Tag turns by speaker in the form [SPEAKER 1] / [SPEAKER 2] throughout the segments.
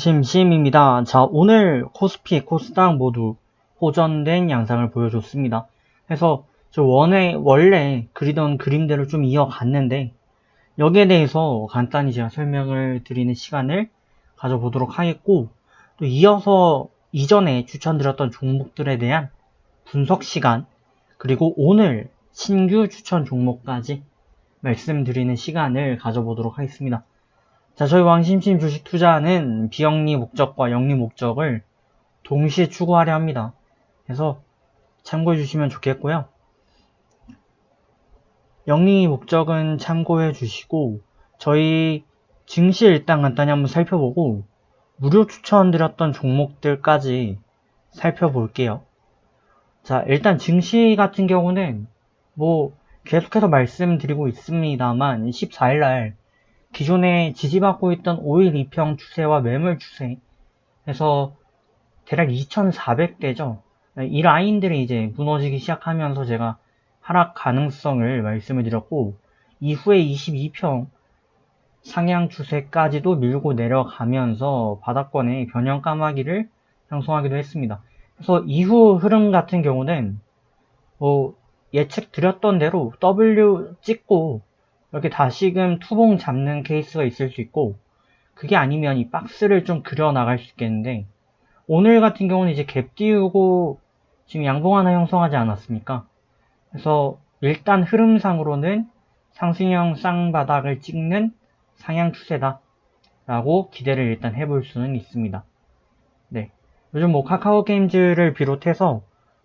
[SPEAKER 1] 왕심심입니다. 자, 오늘 코스피, 코스닥 모두 호전된 양상을 보여줬습니다. 그래서 저 원에, 원래 그리던 그림대로 좀 이어갔는데, 여기에 대해서 간단히 제가 설명을 드리는 시간을 가져보도록 하겠고, 또 이어서 이전에 추천드렸던 종목들에 대한 분석 시간, 그리고 오늘 신규 추천 종목까지 말씀드리는 시간을 가져보도록 하겠습니다. 자, 저희 왕심심 주식 투자는 비영리 목적과 영리 목적을 동시에 추구하려 합니다. 그래서 참고해 주시면 좋겠고요. 영리 목적은 참고해 주시고 저희 증시 일단 간단히 한번 살펴보고 무료 추천드렸던 종목들까지 살펴볼게요. 자, 일단 증시 같은 경우는 뭐 계속해서 말씀드리고 있습니다만 14일날 기존에 지지받고 있던 5일 이평 추세와 매물 추세에서 대략 2,400대죠. 이 라인들이 이제 무너지기 시작하면서 제가 하락 가능성을 말씀을 드렸고 이후에 22평 상향 추세까지도 밀고 내려가면서 바닥권의 변형 까마귀를 형성하기도 했습니다. 그래서 이후 흐름 같은 경우는 뭐 예측 드렸던 대로 W 찍고 이렇게 다시금 투봉 잡는 케이스가 있을 수 있고 그게 아니면 이 박스를 좀 그려 나갈 수 있겠는데 오늘 같은 경우는 이제 갭 띄우고 지금 양봉 하나 형성하지 않았습니까? 그래서 일단 흐름상으로는 상승형 쌍바닥을 찍는 상향 추세다 라고 기대를 일단 해볼 수는 있습니다. 네. 요즘 뭐 카카오 게임즈를 비롯해서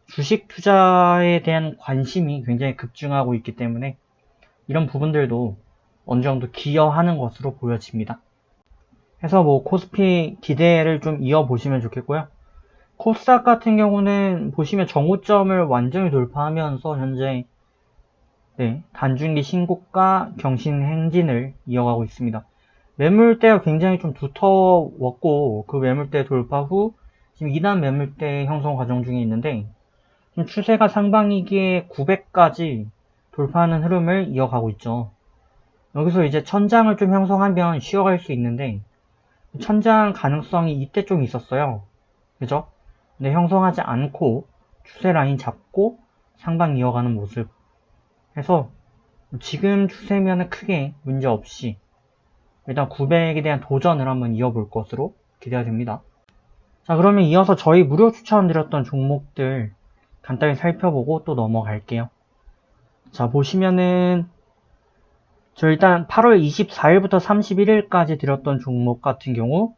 [SPEAKER 1] 주식 투자에 대한 관심이 굉장히 급증하고 있기 때문에 이런 부분들도 어느 정도 기여하는 것으로 보여집니다. 해서 뭐 코스피 기대를 좀 이어보시면 좋겠고요. 코스닥 같은 경우는 보시면 정오점을 완전히 돌파하면서 현재 네, 단중기 신고가 경신 행진을 이어가고 있습니다. 매물대가 굉장히 좀 두터웠고 그 매물대 돌파 후 지금 2단 매물대 형성 과정 중에 있는데 추세가 상방이기에 900까지 돌파하는 흐름을 이어가고 있죠. 여기서 이제 천장을 좀 형성하면 쉬어갈 수 있는데 천장 가능성이 이때 좀 있었어요. 그죠? 근데 형성하지 않고 추세 라인 잡고 상방 이어가는 모습 해서 지금 추세면은 크게 문제 없이 일단 900에 대한 도전을 한번 이어볼 것으로 기대가 됩니다. 자 그러면 이어서 저희 무료 추천드렸던 종목들 간단히 살펴보고 또 넘어갈게요. 자, 보시면은, 저 일단 8월 24일부터 31일까지 드렸던 종목 같은 경우,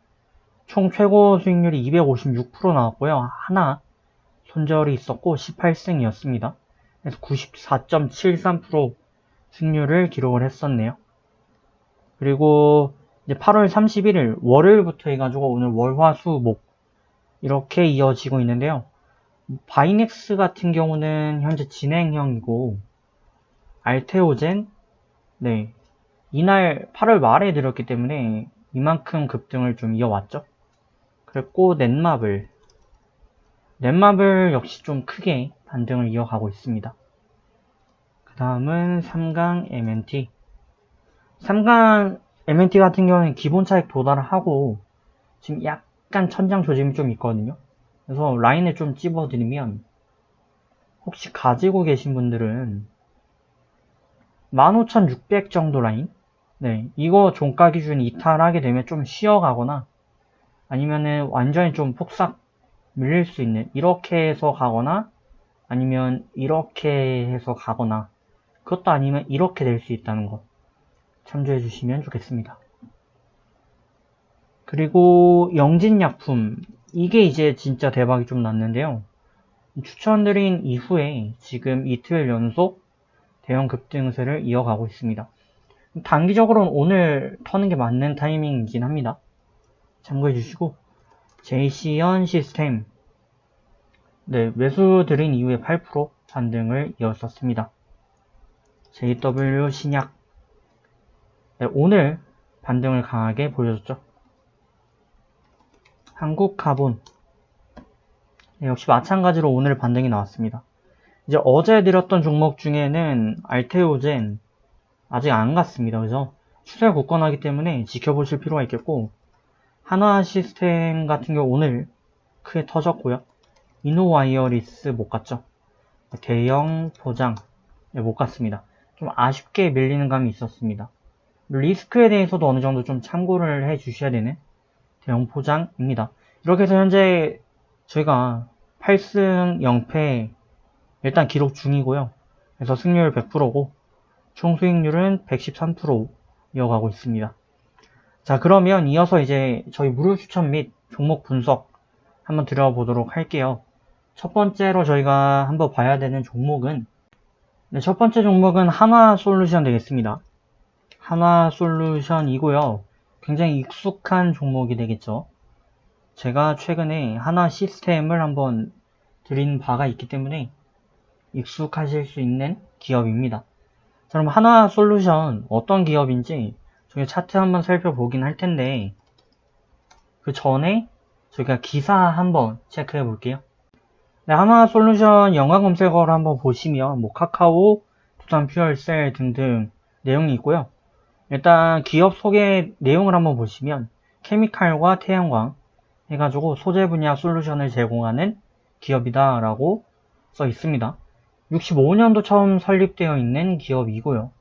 [SPEAKER 1] 총 최고 수익률이 256% 나왔고요. 하나 손절이 있었고 18승이었습니다. 그래서 94.73% 수익률을 기록을 했었네요. 그리고 이제 8월 31일 월요일부터 해가지고 오늘 월화수목 이렇게 이어지고 있는데요. 바이넥스 같은 경우는 현재 진행형이고 알테오젠 네 이날 8월 말에 들었기 때문에 이만큼 급등을 좀 이어왔죠. 그랬고 넷마블 넷마블 역시 좀 크게 반등을 이어가고 있습니다. 그 다음은 3강 MNT 3강 MNT 같은 경우는 기본 차익 도달을 하고 지금 약간 천장 조짐이 좀 있거든요. 그래서 라인을 좀 찝어드리면 혹시 가지고 계신 분들은 15,600 정도 라인? 네, 이거 종가 기준 이탈하게 되면 좀 쉬어가거나 아니면은 완전히 좀 폭삭 밀릴 수 있는 이렇게 해서 가거나 아니면 이렇게 해서 가거나 그것도 아니면 이렇게 될 수 있다는 것 참조해 주시면 좋겠습니다. 그리고 영진약품 이게 이제 진짜 대박이 좀 났는데요. 추천드린 이후에 지금 이틀 연속 대형 급등세를 이어가고 있습니다. 단기적으로는 오늘 터는 게 맞는 타이밍이긴 합니다. 참고해 주시고 JC연 시스템 네, 매수 드린 이후에 8% 반등을 이었었습니다. JW 신약 네, 오늘 반등을 강하게 보여줬죠. 한국카본 네, 역시 마찬가지로 오늘 반등이 나왔습니다. 이제 어제 드렸던 종목 중에는 알테오젠 아직 안 갔습니다. 그래서 추세가 굳건하기 때문에 지켜보실 필요가 있겠고 한화 시스템 같은 경우 오늘 크게 터졌고요. 이노와이어리스 못 갔죠. 대형 포장 네, 못 갔습니다. 좀 아쉽게 밀리는 감이 있었습니다. 리스크에 대해서도 어느 정도 좀 참고를 해 주셔야 되는 대형 포장입니다. 이렇게 해서 현재 저희가 8승 0패 일단 기록 중이고요. 그래서 승률 100%고 총 수익률은 113% 이어가고 있습니다. 자 그러면 이어서 이제 저희 무료 추천 및 종목 분석 한번 들어보도록 할게요. 첫 번째로 저희가 한번 봐야 되는 종목은 네, 첫 번째 종목은 한화 솔루션 되겠습니다. 한화 솔루션이고요. 굉장히 익숙한 종목이 되겠죠. 제가 최근에 한화 시스템을 한번 드린 바가 있기 때문에 익숙하실 수 있는 기업입니다. 자, 그럼 한화 솔루션 어떤 기업인지 저희 차트 한번 살펴보긴 할 텐데 그 전에 저희가 기사 한번 체크해 볼게요. 네, 한화 솔루션 영화 검색어를 한번 보시면 뭐 카카오, 두산 퓨얼셀 등등 내용이 있고요. 일단 기업 소개 내용을 한번 보시면 케미칼과 태양광 해가지고 소재 분야 솔루션을 제공하는 기업이다 라고 써 있습니다. 65년도 처음 설립되어 있는 기업이고요.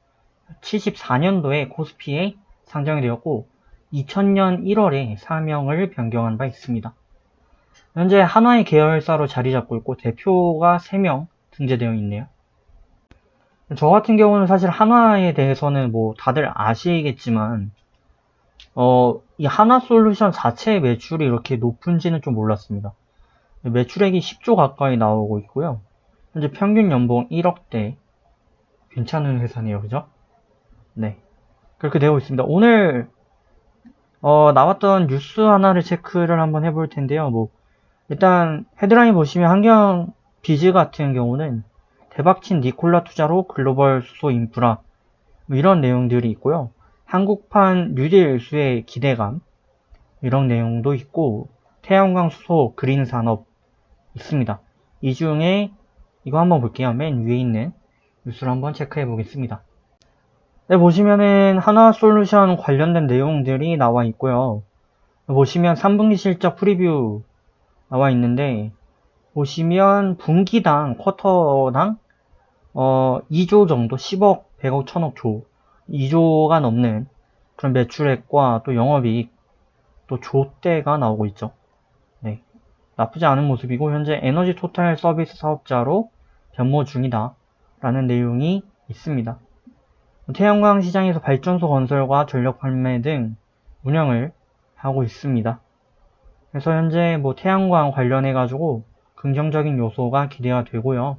[SPEAKER 1] 74년도에 코스피에 상장이 되었고 2000년 1월에 사명을 변경한 바 있습니다. 현재 한화의 계열사로 자리 잡고 있고 대표가 3명 등재되어 있네요. 저 같은 경우는 사실 한화에 대해서는 뭐 다들 아시겠지만 어, 이 한화 솔루션 자체의 매출이 이렇게 높은지는 좀 몰랐습니다. 매출액이 10조 가까이 나오고 있고요. 현재 평균 연봉 1억대. 괜찮은 회사네요. 그죠? 네. 그렇게 되고 있습니다. 오늘 어, 나왔던 뉴스 하나를 체크를 한번 해볼 텐데요. 뭐 일단 헤드라인 보시면 환경 비즈 같은 경우는 대박친 니콜라 투자로 글로벌 수소 인프라 뭐 이런 내용들이 있고요. 한국판 뉴딜 수의 기대감 이런 내용도 있고 태양광 수소 그린 산업 있습니다. 이 중에 이거 한번 볼게요. 맨 위에 있는 뉴스를 한번 체크해 보겠습니다. 네, 보시면은 하나 솔루션 관련된 내용들이 나와 있고요. 보시면 3분기 실적 프리뷰 나와 있는데 보시면 분기당 쿼터당 어, 2조 정도 10억, 100억, 1000억 조 2조가 넘는 그런 매출액과 또 영업이익 또 조대가 나오고 있죠. 네. 나쁘지 않은 모습이고 현재 에너지 토탈 서비스 사업자로 변모 중이다 라는 내용이 있습니다. 태양광 시장에서 발전소 건설과 전력 판매 등 운영을 하고 있습니다. 그래서 현재 뭐 태양광 관련해 가지고 긍정적인 요소가 기대가 되고요.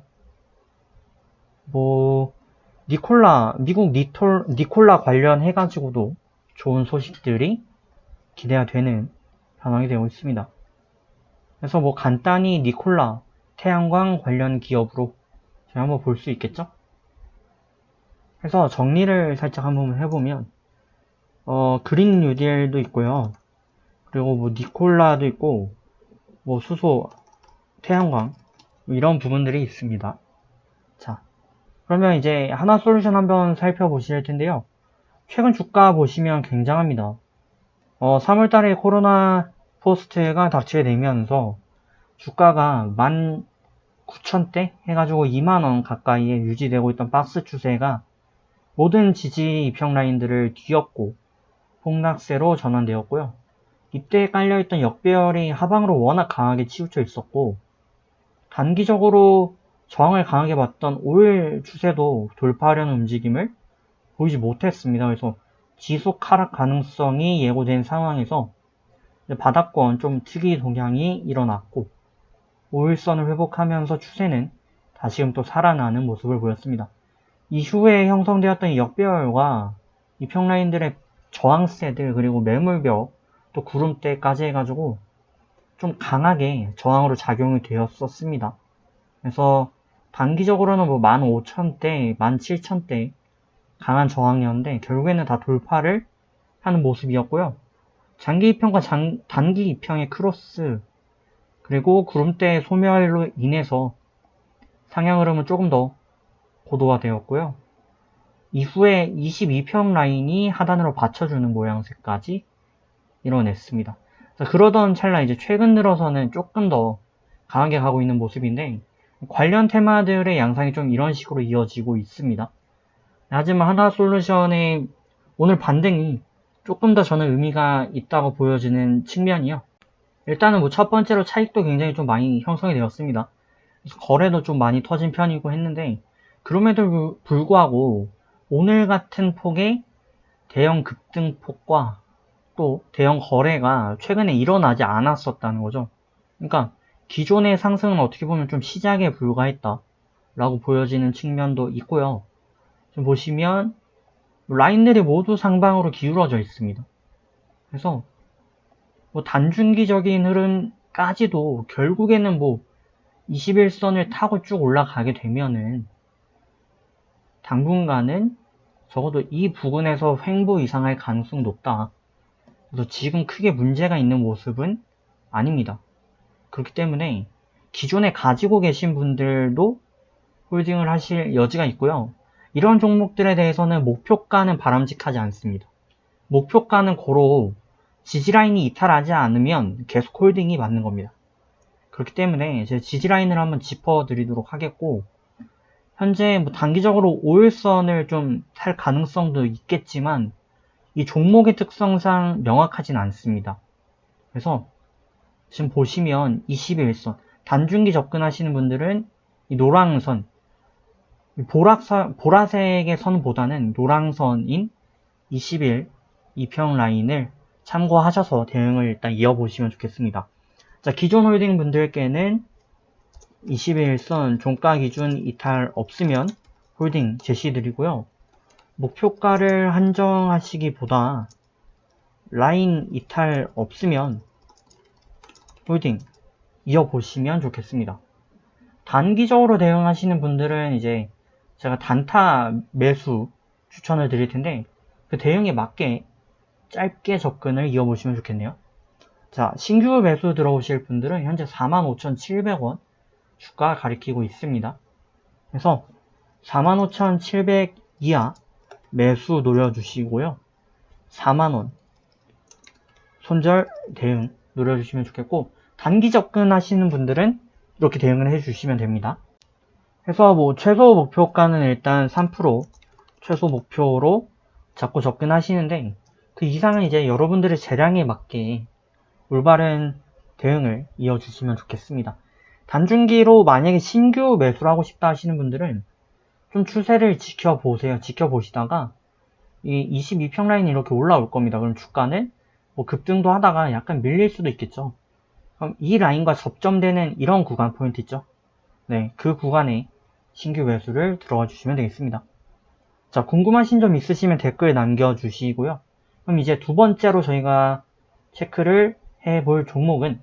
[SPEAKER 1] 뭐 니콜라 미국 니톨, 니콜라 관련해 가지고도 좋은 소식들이 기대가 되는 상황이 되고 있습니다. 그래서 뭐 간단히 니콜라 태양광 관련 기업으로 제가 한번 볼 수 있겠죠? 그래서 정리를 살짝 한번 해보면 어, 그린 뉴딜도 있고요. 그리고 뭐 니콜라도 있고 뭐 수소, 태양광 뭐 이런 부분들이 있습니다. 자, 그러면 이제 하나 솔루션 한번 살펴보실 텐데요. 최근 주가 보시면 굉장합니다. 어, 3월달에 코로나 포스트가 닥치게 되면서 주가가 19,000대 해가지고 2만원 가까이에 유지되고 있던 박스 추세가 모든 지지 입형 라인들을 뒤엎고 폭락세로 전환되었고요. 이때 깔려있던 역배열이 하방으로 워낙 강하게 치우쳐 있었고 단기적으로 저항을 강하게 받던 5일 추세도 돌파하려는 움직임을 보이지 못했습니다. 그래서 지속 하락 가능성이 예고된 상황에서 바닥권 좀 특이 동향이 일어났고 5일선을 회복하면서 추세는 다시금 또 살아나는 모습을 보였습니다. 이후에 형성되었던 역배열과 이 평라인들의 저항세들 그리고 매물벽 또 구름대까지 해가지고 좀 강하게 저항으로 작용이 되었었습니다. 그래서 단기적으로는 뭐 15,000대, 17,000대 강한 저항이었는데 결국에는 다 돌파를 하는 모습이었고요. 장기 입형과 장, 단기 입형의 크로스 그리고 구름대 소멸로 인해서 상향 흐름은 조금 더 고도화되었고요. 이후에 22평 라인이 하단으로 받쳐주는 모양새까지 이뤄냈습니다. 자, 그러던 찰나 이제 최근 들어서는 조금 더 강하게 가고 있는 모습인데 관련 테마들의 양상이 좀 이런 식으로 이어지고 있습니다. 하지만 하나 솔루션의 오늘 반등이 조금 더 저는 의미가 있다고 보여지는 측면이요. 일단은 뭐 첫 번째로 차익도 굉장히 좀 많이 형성이 되었습니다. 거래도 좀 많이 터진 편이고 했는데 그럼에도 불구하고 오늘 같은 폭의 대형 급등폭과 또 대형 거래가 최근에 일어나지 않았었다는 거죠. 그러니까 기존의 상승은 어떻게 보면 좀 시작에 불과했다 라고 보여지는 측면도 있고요. 지금 보시면 라인들이 모두 상방으로 기울어져 있습니다. 그래서 뭐 단중기적인 흐름까지도 결국에는 뭐 21선을 타고 쭉 올라가게 되면은 당분간은 적어도 이 부근에서 횡보 이상할 가능성이 높다. 그래서 지금 크게 문제가 있는 모습은 아닙니다. 그렇기 때문에 기존에 가지고 계신 분들도 홀딩을 하실 여지가 있고요. 이런 종목들에 대해서는 목표가는 바람직하지 않습니다. 목표가는 고로 지지라인이 이탈하지 않으면 계속 홀딩이 맞는 겁니다. 그렇기 때문에 제 지지라인을 한번 짚어드리도록 하겠고 현재 뭐 단기적으로 5일선을 좀살 가능성도 있겠지만 이 종목의 특성상 명확하진 않습니다. 그래서 지금 보시면 21선 단중기 접근하시는 분들은 이 노랑선 보라선, 보라색의 선보다는 노랑선인 21 이평 라인을 참고하셔서 대응을 일단 이어보시면 좋겠습니다. 자, 기존 홀딩 분들께는 21선 종가 기준 이탈 없으면 홀딩 제시드리고요. 목표가를 한정하시기보다 라인 이탈 없으면 홀딩 이어보시면 좋겠습니다. 단기적으로 대응하시는 분들은 이제 제가 단타 매수 추천을 드릴 텐데 그 대응에 맞게 짧게 접근을 이어보시면 좋겠네요. 자, 신규 매수 들어오실 분들은 현재 45,700원 주가 가리키고 있습니다. 그래서 45,700 이하 매수 노려주시고요. 4만원 손절 대응 노려주시면 좋겠고 단기 접근하시는 분들은 이렇게 대응을 해주시면 됩니다. 해서 뭐 최소 목표가는 일단 3% 최소 목표로 잡고 접근하시는데 그 이상은 이제 여러분들의 재량에 맞게 올바른 대응을 이어주시면 좋겠습니다. 단중기로 만약에 신규 매수를 하고 싶다 하시는 분들은 좀 추세를 지켜보세요. 지켜보시다가 이 22평 라인이 이렇게 올라올 겁니다. 그럼 주가는 뭐 급등도 하다가 약간 밀릴 수도 있겠죠. 그럼 이 라인과 접점되는 이런 구간 포인트 있죠. 네, 그 구간에 신규 매수를 들어가 주시면 되겠습니다. 자, 궁금하신 점 있으시면 댓글 남겨주시고요. 그럼 이제 두 번째로 저희가 체크를 해 볼 종목은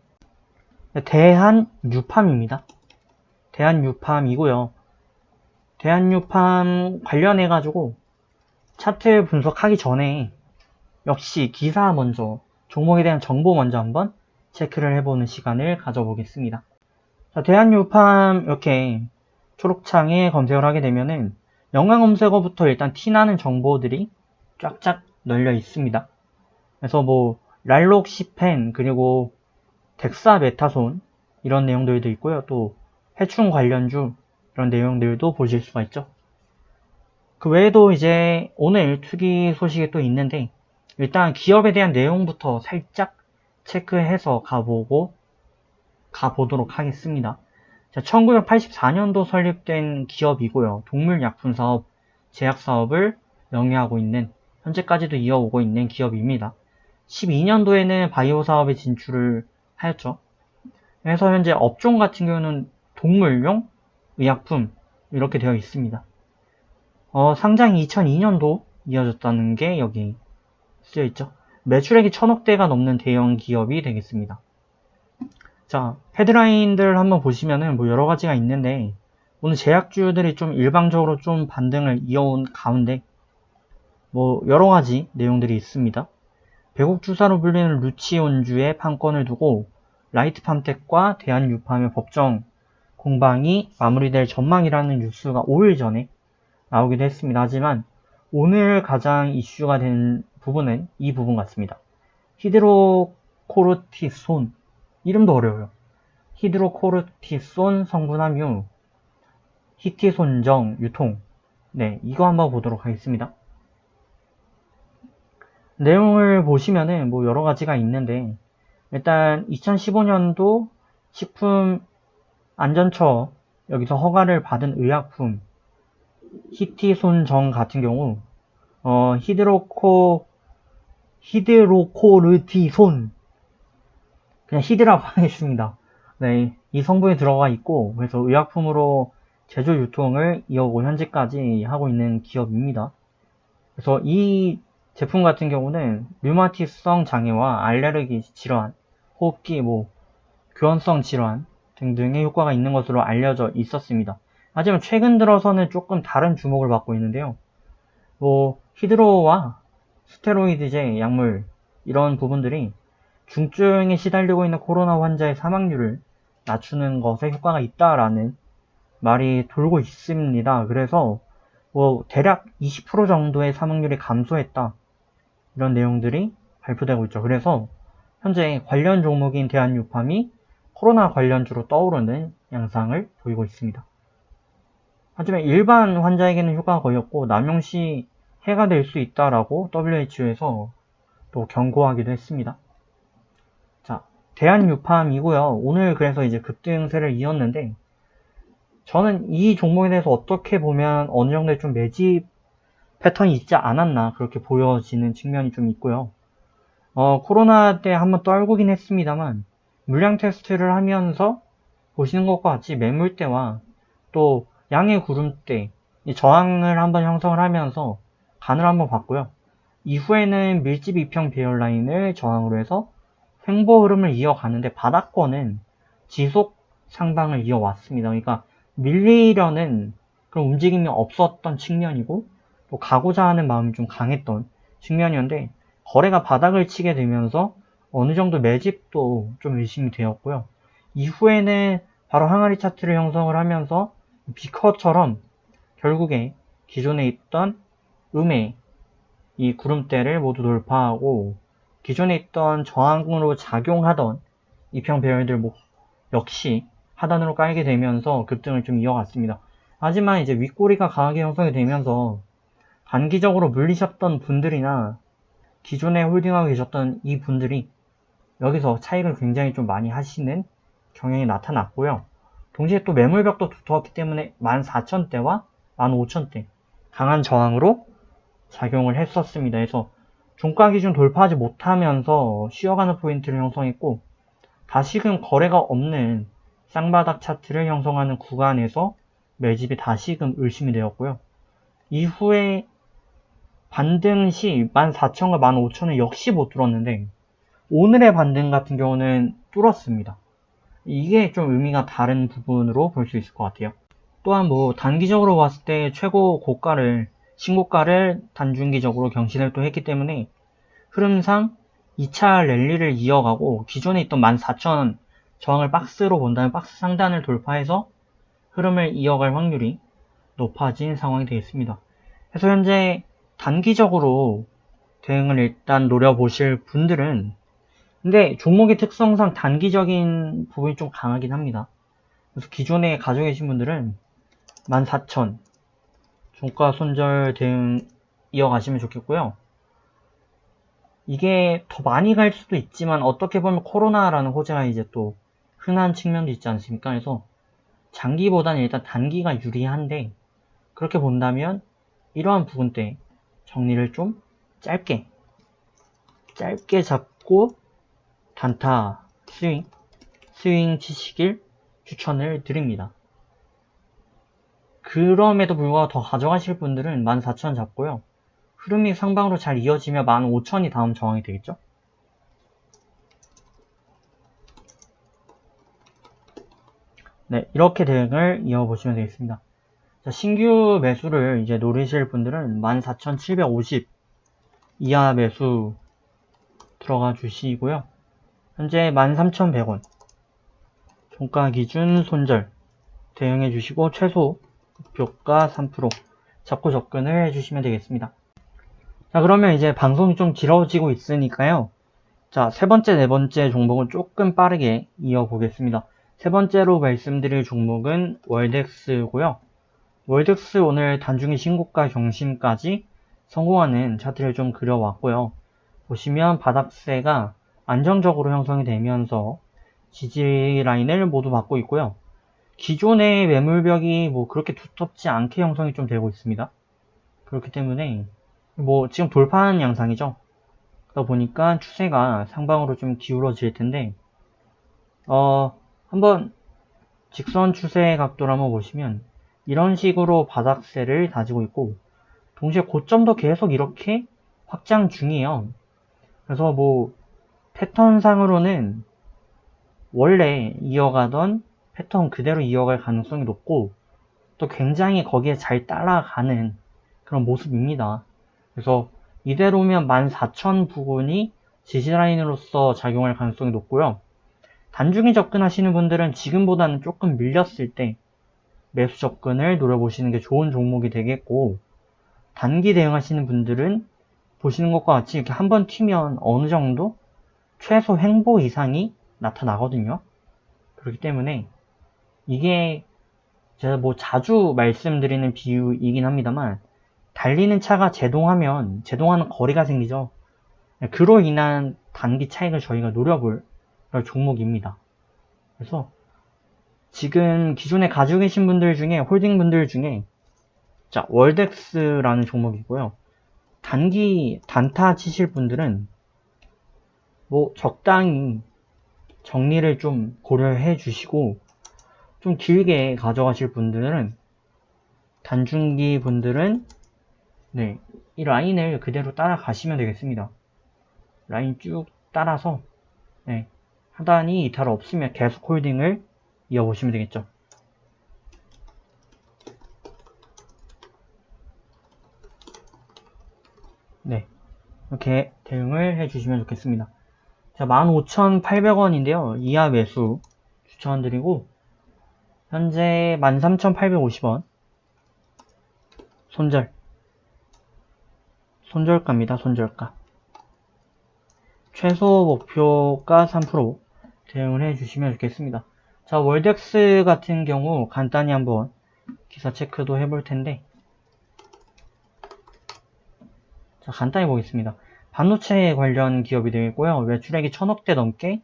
[SPEAKER 1] 대한 유팜입니다. 대한 유팜이고요. 대한 유팜 관련해 가지고 차트 분석하기 전에 역시 기사 먼저 종목에 대한 정보 먼저 한번 체크를 해보는 시간을 가져보겠습니다. 자, 대한유팜 이렇게 초록창에 검색을 하게 되면은 영광 검색어부터 일단 티나는 정보들이 쫙쫙 널려 있습니다. 그래서 뭐 랄록 시펜 그리고 덱사 메타손 이런 내용들도 있고요. 또 해충 관련주 이런 내용들도 보실 수가 있죠. 그 외에도 이제 오늘 투기 소식이 또 있는데 일단 기업에 대한 내용부터 살짝 체크해서 가보고 가보도록 하겠습니다. 자, 1984년도 설립된 기업이고요. 동물약품 사업, 제약 사업을 영위하고 있는 현재까지도 이어오고 있는 기업입니다. 12년도에는 바이오 사업에 진출을 하였죠. 그래서 현재 업종 같은 경우는 동물용 의약품 이렇게 되어 있습니다. 어, 상장이 2002년도 이어졌다는 게 여기 쓰여 있죠. 매출액이 천억대가 넘는 대형 기업이 되겠습니다. 자, 헤드라인들 한번 보시면은 뭐 여러 가지가 있는데 오늘 제약주들이 좀 일방적으로 좀 반등을 이어온 가운데 뭐 여러 가지 내용들이 있습니다. 배국 주사로 불리는 루치온주의 판권을 두고 라이트 팜텍과 대한유팜의 법정 공방이 마무리될 전망이라는 뉴스가 5일 전에 나오기도 했습니다. 하지만 오늘 가장 이슈가 된 부분은 이 부분 같습니다. 히드로 히드로코르티손 이름도 어려워요. 히드로코르티손 성분 함유 히티손정 유통 네 이거 한번 보도록 하겠습니다. 내용을 보시면은 뭐 여러 가지가 있는데 일단 2015년도 식품 안전처 여기서 허가를 받은 의약품 히티손정 같은 경우 어, 히드로코 히드로코르티손 그냥 히드라고 하겠습니다. 네, 이 성분이 들어가 있고 그래서 의약품으로 제조 유통을 이어오고 현재까지 하고 있는 기업입니다. 그래서 이 제품 같은 경우는 류마티성 장애와 알레르기 질환, 호흡기, 뭐 교환성 질환 등등의 효과가 있는 것으로 알려져 있었습니다. 하지만 최근 들어서는 조금 다른 주목을 받고 있는데요. 뭐 히드로와 스테로이드제 약물 이런 부분들이 중증에 시달리고 있는 코로나 환자의 사망률을 낮추는 것에 효과가 있다라는 말이 돌고 있습니다. 그래서 뭐 대략 20% 정도의 사망률이 감소했다. 이런 내용들이 발표되고 있죠. 그래서 현재 관련 종목인 대한유팜이 코로나 관련주로 떠오르는 양상을 보이고 있습니다. 하지만 일반 환자에게는 효과가 거의 없고 남용시 해가 될 수 있다라고 WHO에서 또 경고하기도 했습니다. 자, 대한유팜이고요. 오늘 그래서 이제 급등세를 이었는데 저는 이 종목에 대해서 어떻게 보면 어느 정도의 좀 매집 패턴이 있지 않았나 그렇게 보여지는 측면이 좀 있고요. 어, 코로나 때 한번 떨구긴 했습니다만 물량 테스트를 하면서 보시는 것과 같이 매물대와 또 양의 구름대 저항을 한번 형성을 하면서 간을 한번 봤고요. 이후에는 밀집 이평 배열 라인을 저항으로 해서 횡보 흐름을 이어가는데 바닥권은 지속 상방을 이어왔습니다. 그러니까 밀리려는 그런 움직임이 없었던 측면이고 또 가고자 하는 마음이 좀 강했던 측면이었는데 거래가 바닥을 치게 되면서 어느 정도 매집도 좀 의심이 되었고요. 이후에는 바로 항아리 차트를 형성을 하면서 비커처럼 결국에 기존에 있던 음의 이 구름대를 모두 돌파하고 기존에 있던 저항으로 작용하던 이평 배열들 뭐 역시 하단으로 깔게 되면서 급등을 좀 이어갔습니다. 하지만 이제 윗꼬리가 강하게 형성이 되면서 단기적으로 물리셨던 분들이나 기존에 홀딩하고 계셨던 이 분들이 여기서 차익을 굉장히 좀 많이 하시는 경향이 나타났고요. 동시에 또 매물벽도 두터웠기 때문에 14,000대와 15,000대 강한 저항으로 작용을 했었습니다. 그래서 종가 기준 돌파하지 못하면서 쉬어가는 포인트를 형성했고 다시금 거래가 없는 쌍바닥 차트를 형성하는 구간에서 매집이 다시금 의심이 되었고요. 이후에 반등 시 14,000과 15,000은 역시 못 뚫었는데 오늘의 반등 같은 경우는 뚫었습니다. 이게 좀 의미가 다른 부분으로 볼 수 있을 것 같아요. 또한 뭐 단기적으로 봤을 때 최고 고가를 신고가를 단중기적으로 경신을 또 했기 때문에 흐름상 2차 랠리를 이어가고 기존에 있던 14,000 저항을 박스로 본다면 박스 상단을 돌파해서 흐름을 이어갈 확률이 높아진 상황이 되겠습니다. 그래서 현재 단기적으로 대응을 일단 노려보실 분들은 근데 종목의 특성상 단기적인 부분이 좀 강하긴 합니다. 그래서 기존에 가지고 계신 분들은 14,000 종가 손절 대응 이어가시면 좋겠고요. 이게 더 많이 갈 수도 있지만 어떻게 보면 코로나라는 호재가 이제 또 흔한 측면도 있지 않습니까? 그래서 장기보다는 일단 단기가 유리한데 그렇게 본다면 이러한 부분 때 정리를 좀 짧게 짧게 잡고 단타 스윙 스윙 치시길 추천을 드립니다. 그럼에도 불구하고 더 가져가실 분들은 14,000 잡고요. 흐름이 상방으로 잘 이어지면 15,000이 다음 저항이 되겠죠? 네, 이렇게 대응을 이어보시면 되겠습니다. 자, 신규 매수를 이제 노리실 분들은 14,750 이하 매수 들어가 주시고요. 현재 13,100원 종가 기준 손절 대응해 주시고 최소 목표가 3% 잡고 접근을 해주시면 되겠습니다. 자 그러면 이제 방송이 좀 길어지고 있으니까요. 자, 세 번째, 네 번째 종목은 조금 빠르게 이어보겠습니다. 세 번째로 말씀드릴 종목은 월덱스고요. 월덱스 오늘 단중의 신고가 경신까지 성공하는 차트를 좀 그려왔고요. 보시면 바닥세가 안정적으로 형성이 되면서 지지 라인을 모두 받고 있고요. 기존의 매물벽이 뭐 그렇게 두텁지 않게 형성이 좀 되고 있습니다. 그렇기 때문에 뭐 지금 돌파한 양상이죠. 그러다 보니까 추세가 상방으로 좀 기울어질 텐데 어 한번 직선 추세 각도를 한번 보시면 이런 식으로 바닥세를 다지고 있고 동시에 고점도 계속 이렇게 확장 중이에요. 그래서 뭐 패턴상으로는 원래 이어가던 패턴 그대로 이어갈 가능성이 높고 또 굉장히 거기에 잘 따라가는 그런 모습입니다. 그래서 이대로면 14,000 부근이 지지라인으로서 작용할 가능성이 높고요. 단중에 접근하시는 분들은 지금보다는 조금 밀렸을 때 매수 접근을 노려보시는 게 좋은 종목이 되겠고 단기 대응하시는 분들은 보시는 것과 같이 이렇게 한 번 튀면 어느 정도 최소 횡보 이상이 나타나거든요. 그렇기 때문에 이게 제가 뭐 자주 말씀드리는 비유이긴 합니다만 달리는 차가 제동하면 제동하는 거리가 생기죠. 그로 인한 단기 차익을 저희가 노려볼 종목입니다. 그래서 지금 기존에 가지고 계신 분들 중에 홀딩 분들 중에 자 월덱스라는 종목이고요. 단기 단타 치실 분들은 뭐 적당히 정리를 좀 고려해 주시고 좀 길게 가져가실 분들은 단중기 분들은 네, 이 라인을 그대로 따라가시면 되겠습니다. 라인 쭉 따라서 네, 하단이 이탈 없으면 계속 홀딩을 이어보시면 되겠죠. 네, 이렇게 대응을 해주시면 좋겠습니다. 자, 15,800원인데요. 이하 매수 추천드리고 현재 13,850원 손절 손절가입니다. 손절가 최소 목표가 3% 대응을 해주시면 좋겠습니다. 자 월덱스 같은 경우 간단히 한번 기사 체크도 해볼 텐데 자 간단히 보겠습니다. 반도체 관련 기업이 되겠고요. 매출액이 천억대 넘게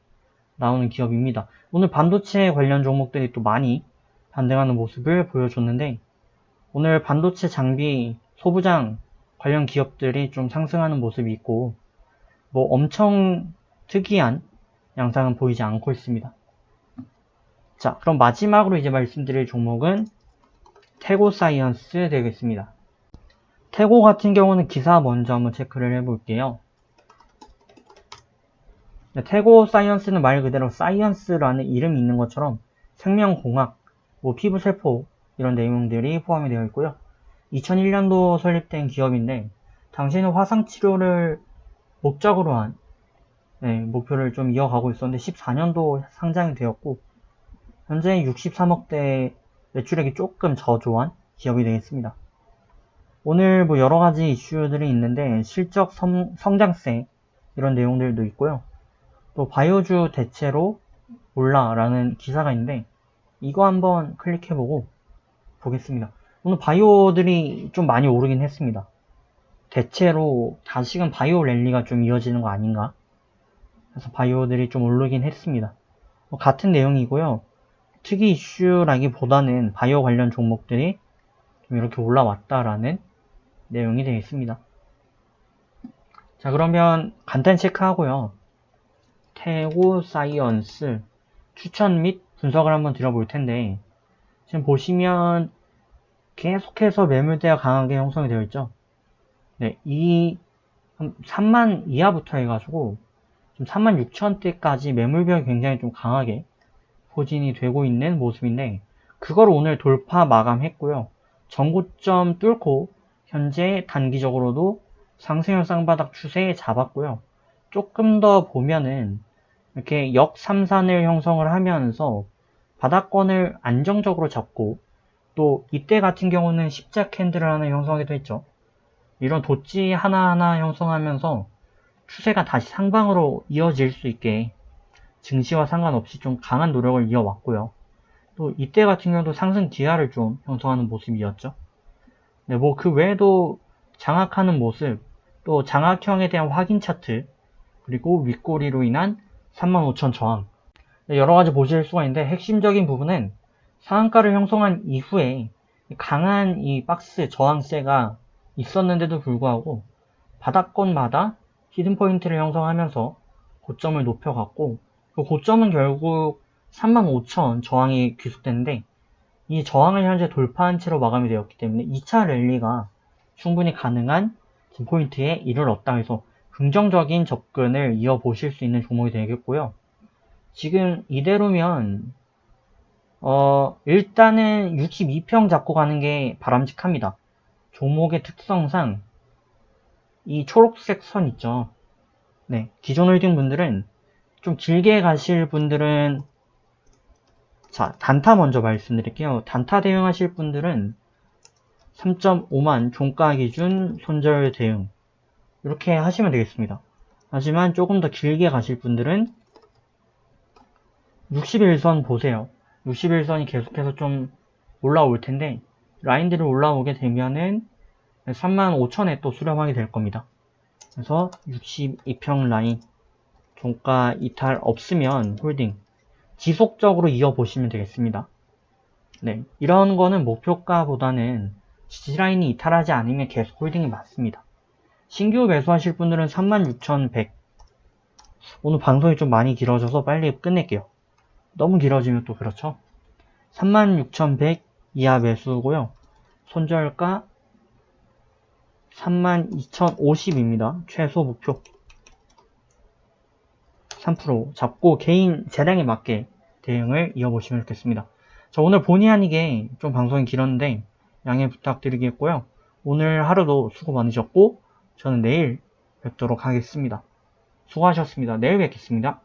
[SPEAKER 1] 나오는 기업입니다. 오늘 반도체 관련 종목들이 또 많이 반등하는 모습을 보여줬는데 오늘 반도체 장비 소부장 관련 기업들이 좀 상승하는 모습이 있고 뭐 엄청 특이한 양상은 보이지 않고 있습니다. 자 그럼 마지막으로 이제 말씀드릴 종목은 태고 사이언스 되겠습니다. 태고 같은 경우는 기사 먼저 한번 체크를 해볼게요. 네, 태고 사이언스는 말 그대로 사이언스라는 이름이 있는 것처럼 생명공학, 뭐 피부세포 이런 내용들이 포함이 되어 있고요. 2001년도 설립된 기업인데 당시에는 화상치료를 목적으로 한 네, 목표를 좀 이어가고 있었는데 14년도 상장이 되었고 현재 63억대 매출액이 조금 저조한 기업이 되겠습니다. 오늘 뭐 여러 가지 이슈들이 있는데 실적 성, 성장세 이런 내용들도 있고요. 또 바이오주 대체로 올라라는 기사가 있는데 이거 한번 클릭해보고 보겠습니다. 오늘 바이오들이 좀 많이 오르긴 했습니다. 대체로 다시금 바이오 랠리가 좀 이어지는 거 아닌가? 그래서 바이오들이 좀 오르긴 했습니다. 뭐 같은 내용이고요. 특이 이슈라기보다는 바이오 관련 종목들이 좀 이렇게 올라왔다라는 내용이 되겠습니다. 자 그러면 간단 체크하고요. 태고 사이언스 추천 및 분석을 한번 드려볼 텐데 지금 보시면 계속해서 매물대가 강하게 형성이 되어 있죠. 네, 이 3만 이하부터 해가지고 좀 3만 6천대까지 매물벽이 굉장히 좀 강하게 포진이 되고 있는 모습인데 그걸 오늘 돌파 마감했고요. 전고점 뚫고 현재 단기적으로도 상승형 쌍바닥 추세에 잡았고요. 조금 더 보면은 이렇게 역삼산을 형성을 하면서 바닥권을 안정적으로 잡고 또 이때 같은 경우는 십자 캔들을 하나 형성하기도 했죠. 이런 도치 하나하나 형성하면서 추세가 다시 상방으로 이어질 수 있게 증시와 상관없이 좀 강한 노력을 이어왔고요. 또 이때 같은 경우도 상승 기하를 좀 형성하는 모습이었죠. 네, 뭐 그 외에도 장악하는 모습, 또 장악형에 대한 확인 차트, 그리고 윗꼬리로 인한 35,000 저항. 네, 여러 가지 보실 수가 있는데 핵심적인 부분은 상한가를 형성한 이후에 강한 이 박스 저항세가 있었는데도 불구하고 바닥권마다 히든 포인트를 형성하면서 고점을 높여갔고 그 고점은 결국 35,000 저항이 귀속됐는데 이 저항을 현재 돌파한 채로 마감이 되었기 때문에 2차 랠리가 충분히 가능한 포인트에 이르렀다 해서 긍정적인 접근을 이어보실 수 있는 종목이 되겠고요. 지금 이대로면 어, 일단은 62평 잡고 가는 게 바람직합니다. 종목의 특성상 이 초록색 선 있죠. 네, 기존 홀딩 분들은 좀 길게 가실 분들은 자, 단타 먼저 말씀드릴게요. 단타 대응하실 분들은 3.5만 종가 기준 손절 대응 이렇게 하시면 되겠습니다. 하지만 조금 더 길게 가실 분들은 61선 보세요. 61선이 계속해서 좀 올라올 텐데 라인들이 올라오게 되면은 35,000에 또 수렴하게 될 겁니다. 그래서 62평 라인 종가 이탈 없으면 홀딩 지속적으로 이어보시면 되겠습니다. 네, 이런 거는 목표가보다는 지지라인이 이탈하지 않으면 계속 홀딩이 맞습니다. 신규 매수하실 분들은 36,100 오늘 방송이 좀 많이 길어져서 빨리 끝낼게요. 너무 길어지면 또 그렇죠. 36,100 이하 매수고요. 손절가 32,050입니다. 최소 목표 3% 잡고 개인 재량에 맞게 대응을 이어보시면 좋겠습니다. 자, 오늘 본의 아니게 좀 방송이 길었는데 양해 부탁드리겠고요. 오늘 하루도 수고 많으셨고 저는 내일 뵙도록 하겠습니다. 수고하셨습니다. 내일 뵙겠습니다.